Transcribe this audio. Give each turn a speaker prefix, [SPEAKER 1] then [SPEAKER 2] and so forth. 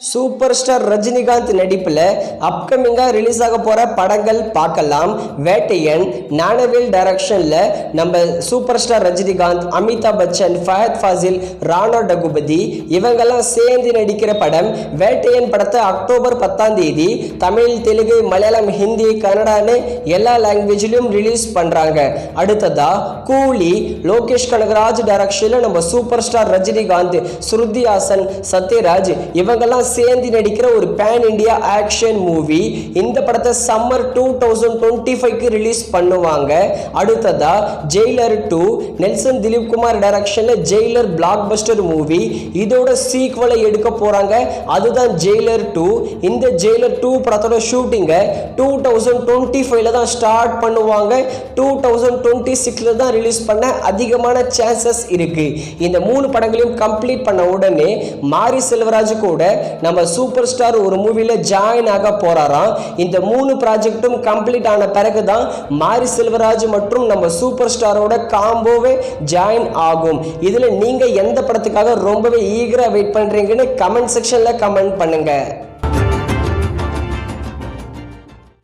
[SPEAKER 1] Super star Rajinikanth நடிப்பில் அப்கமிங்காக release ஆக போகிற படங்கள் பார்க்கலாம். வேட்டையன் நானவேல் டைரக்ஷனில் நம்ம சூப்பர் ஸ்டார் ரஜினிகாந்த் அமிதாப் பச்சன் ஃபஹத் ஃபாசில் ராணா டகுபதி இவங்கெல்லாம் சேர்ந்து நடிக்கிற படம். வேட்டையன் படத்தை அக்டோபர் பத்தாம் தேதி தமிழ் தெலுங்கு மலையாளம் ஹிந்தி கன்னடான்னு எல்லா லாங்குவேஜ்லையும் ரிலீஸ் பண்ணுறாங்க அடுத்ததா கூலி லோகேஷ் கனகராஜ் டைரக்ஷனில் நம்ம சூப்பர் ஸ்டார் ரஜினிகாந்த் ஸ்ருதி ஹாசன் சத்யராஜ் இவங்கெல்லாம் சேர்ந்து நடிக்கிற ஒரு பேன் இண்டியா ஆக்ஷன் மூவி இந்த படத்தை சம்மர் டூ தௌசண்ட் டுவெண்ட்டி ஃபைவ்க்கு ரிலீஸ் பண்ணுவாங்க. அடுத்ததா ஜெயிலர் டூ நெல்சன் திலீப் குமார் டைரக்ஷனில் ஜெயிலர் பிளாக் பஸ்டர் மூவி இதோட சீக்வலை எடுக்க போகிறாங்க அதுதான் ஜெயிலர் டூ இந்த ஜெயிலர் டூ படத்தோட ஷூட்டிங்கை டூ தௌசண்ட் டுவெண்ட்டி ஃபைவ்ல தான் ஸ்டார்ட் பண்ணுவாங்க. டூ தௌசண்ட் டுவெண்ட்டி சிக்ஸில் தான் ரிலீஸ் பண்ண அதிகமான சான்சஸ் இருக்கு. இந்த மூணு படங்களையும் கம்ப்ளீட் பண்ண உடனே மாரி செல்வராஜ் கூட நம்ம சூப்பர் ஸ்டார் ஒரு மூவியில் ஜாயின் ஆக போகிறாராம் இந்த மூணு ப்ராஜெக்ட்டும் கம்ப்ளீட் ஆன பிறகு தான் மாரி செல்வராஜ் மற்றும் நம்ம சூப்பர் ஸ்டாரோட காம்போவே ஜாயின் ஆகும். இதில் நீங்கள் எந்த படத்துக்காக ரொம்பவே ஈகராக வெயிட் பண்ணுறீங்கன்னு கமெண்ட் செக்ஷனில் கமெண்ட் பண்ணுங்கள்